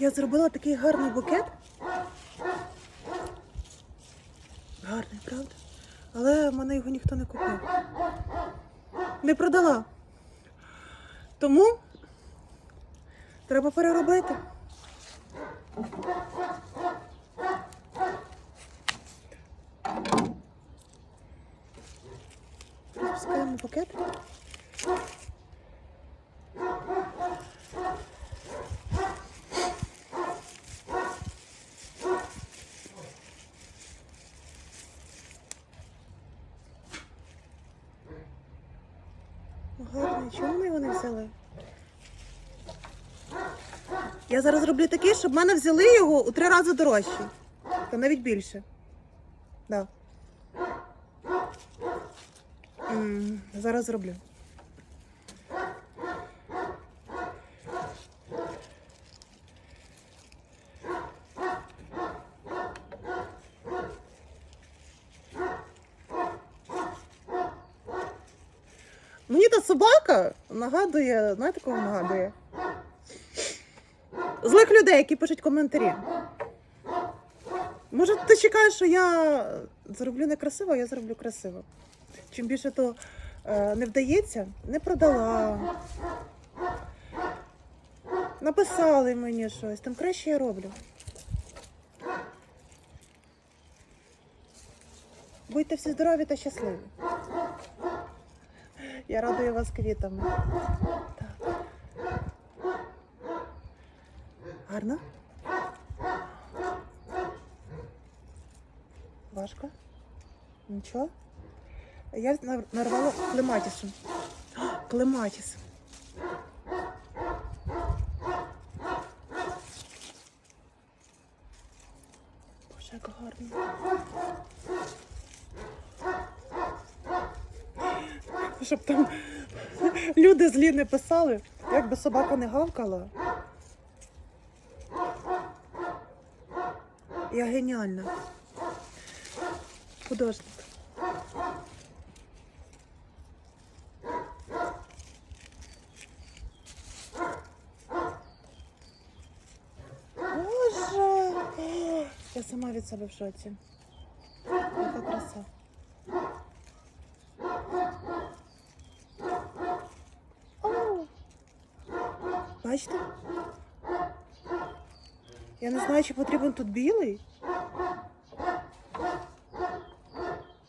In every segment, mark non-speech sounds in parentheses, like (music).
Я зробила такий гарний букет. Гарний, правда? Але мене його ніхто не купив. Не продала. Тому треба переробити. Розпускаємо букет. Гарний, чому ми його не взяли? Я зараз роблю такий, щоб в мене взяли його у три рази дорожче. Та навіть більше. Да. М, Зараз зроблю. Мені та собака нагадує, знаєте, кого нагадує? Злих людей, які пишуть коментарі. Може, ти чекаєш, що я зроблю некрасиво, а я зроблю красиво. Чим більше то е, не вдається, не продала. Написали мені щось, там краще я роблю. Будьте всі здорові та щасливі. Я радую вас квітами. Так. Гарно? Важко? Нічого? Я нарвала клематісом. Клематіс. Боже, як гарно. Щоб там люди злі не писали, як би собака не гавкала. Я геніальна. Художник. Боже! Я сама від себе в шоці. Яка краса. Бачите? Я не знаю, чи потрібен тут білий.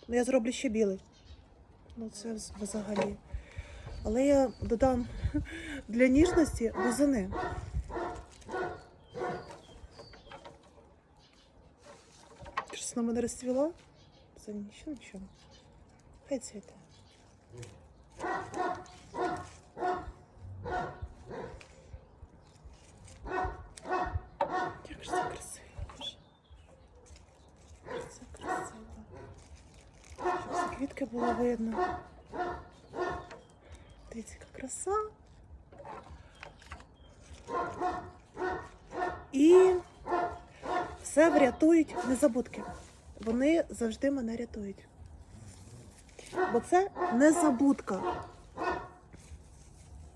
Ну, я зроблю ще білий. Ну, це взагалі. Але я додам (laughs) для ніжності бузини. Щось на мене розцвіла? Це нічого, нічого. Хай цвіте. Як ж це красиво, боже. Як Це красиво. Ці було видно. Дивіться, яка краса. І все врятують незабудки. Вони завжди мене рятують. Бо це незабудка.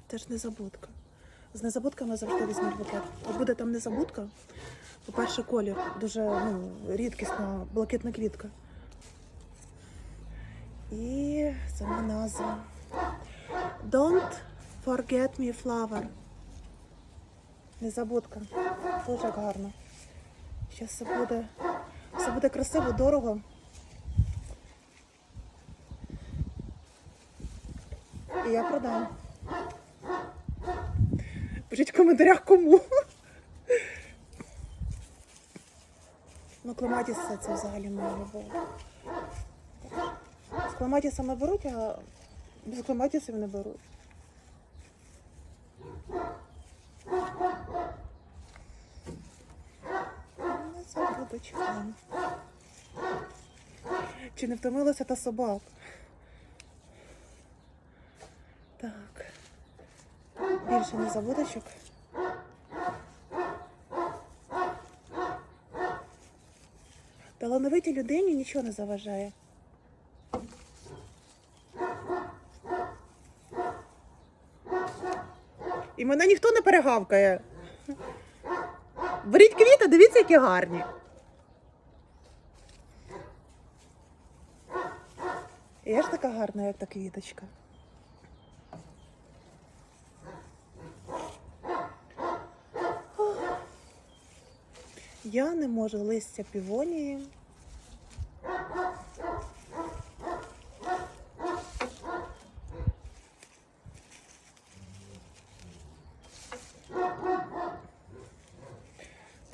Це ж незабудка. З незабудками завжди візьмуть букет. От буде там незабудка. По-перше, колір дуже ну, рідкісна, блакитна квітка. І сама назва. Don't forget me flower. Незабудка. Дуже гарно. Зараз все буде, все буде красиво, дорого. І я продам. Пишіть в коментарях кому. Ну, клематіс це, взагалі моя любов. Клематісами беруть, а без клематісів не беруть. Ну. Чи не втомилася та собак? Так. Більше не забудочок. Талановитій людині нічого не заважає. І мене ніхто не перегавкає. Беріть квіти, дивіться, які гарні. Я ж така гарна, як та квіточка. Я не можу листя півонії.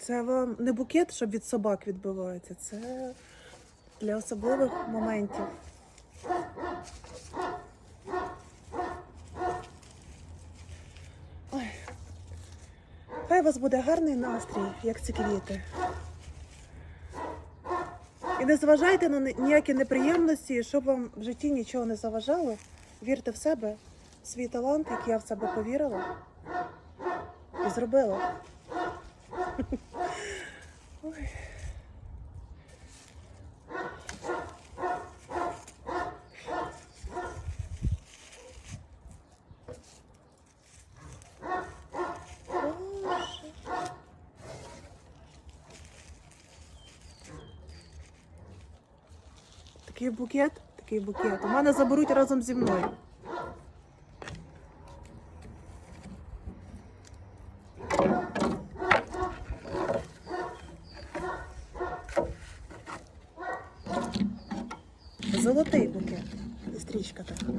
Це вам не букет, щоб від собак відбивається. Це для особливих моментів. Ой. Хай у вас буде гарний настрій, як ці квіти. І не зважайте на ніякі неприємності, щоб вам в житті нічого не заважало. Вірте в себе, в свій талант, як я в себе повірила і зробила. Такий букет, такий букет. У мене заберуть разом зі мною. Золотий букет. Стрічка така.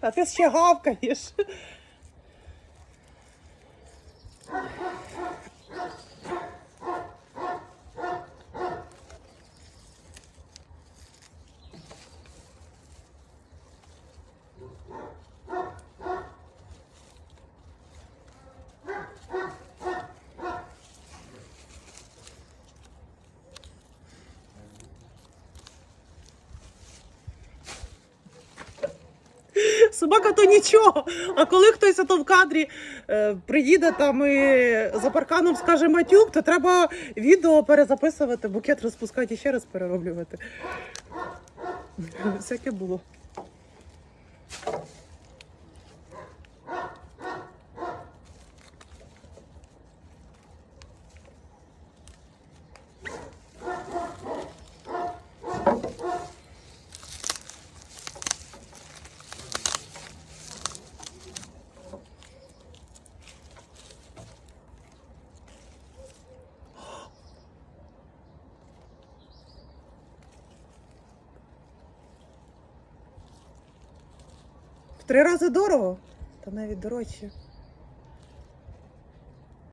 А ти ще гавкаєш. Собака то нічого. А коли хтось ото в кадрі е, приїде там і за парканом скаже матюк, то треба відео перезаписувати, букет розпускати і ще раз перероблювати. Всяке було. Три рази дорого, та навіть дорожче.